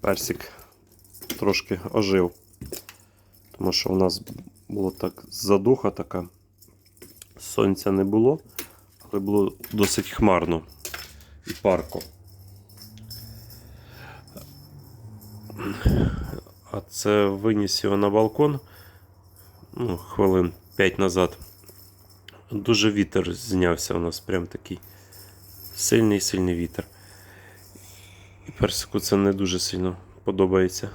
персик трошки ожив. Тому що у нас було так задуха така. Сонця не було, але було досить хмарно і парко. А це виніс його на балкон ну, хвилин 5 назад. Дуже вітер знявся у нас, прям такий сильний сильний вітер. Персику це не дуже сильно подобається.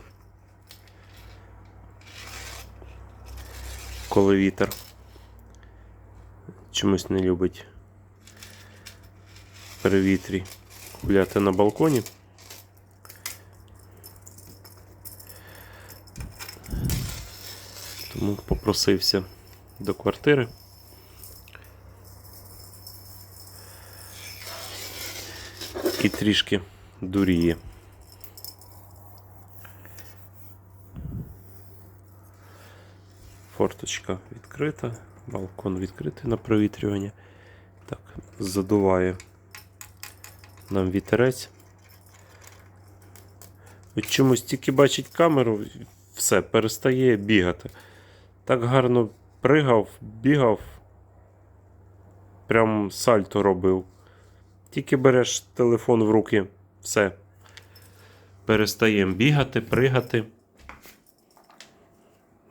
Коли вітер чомусь не любить при вітрі гуляти на балконі. Тому попросився до квартири. І трішки дуріє. Форточка відкрита, балкон відкритий на провітрювання. Так, задуває нам вітерець. От чомусь тільки бачить камеру, все, перестає бігати. Так гарно пригав, бігав, прям сальто робив. Тільки береш телефон в руки, все. Перестаємо бігати, пригати.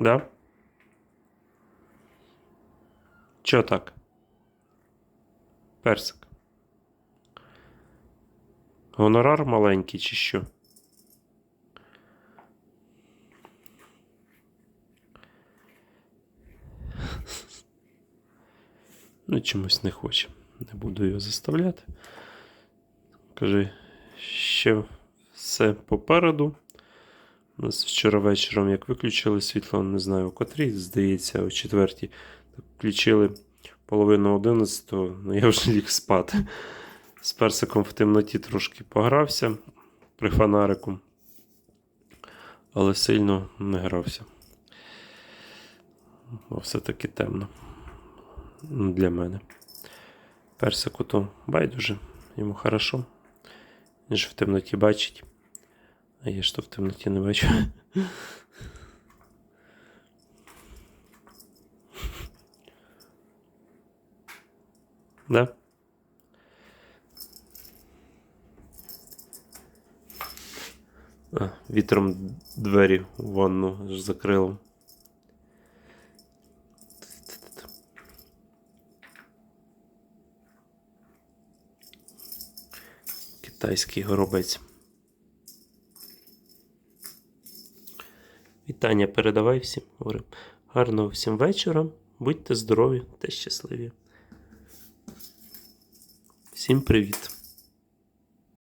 Да? Чо так? Персик. Гонорар маленький чи що? Ну, чомусь не хоче. Не буду його заставляти. Каже, ще все попереду. У нас вчора вечором, як виключили світло, не знаю, о котрій, здається, о четвертій. Включили половину одинадцятого, ну я вже ліг спати. З персиком в темноті трошки погрався при фонарику, але сильно не грався. Бо все-таки темно для мене. Персику то байдуже, йому хорошо. Він ж в темноті бачить. А я ж то в темноті не бачу. Да? А, вітром двері в ванну ж закрило. Китайський горобець. Вітання передавай всім. Говорю. Гарного всім вечора. Будьте здорові та щасливі. Всім привіт!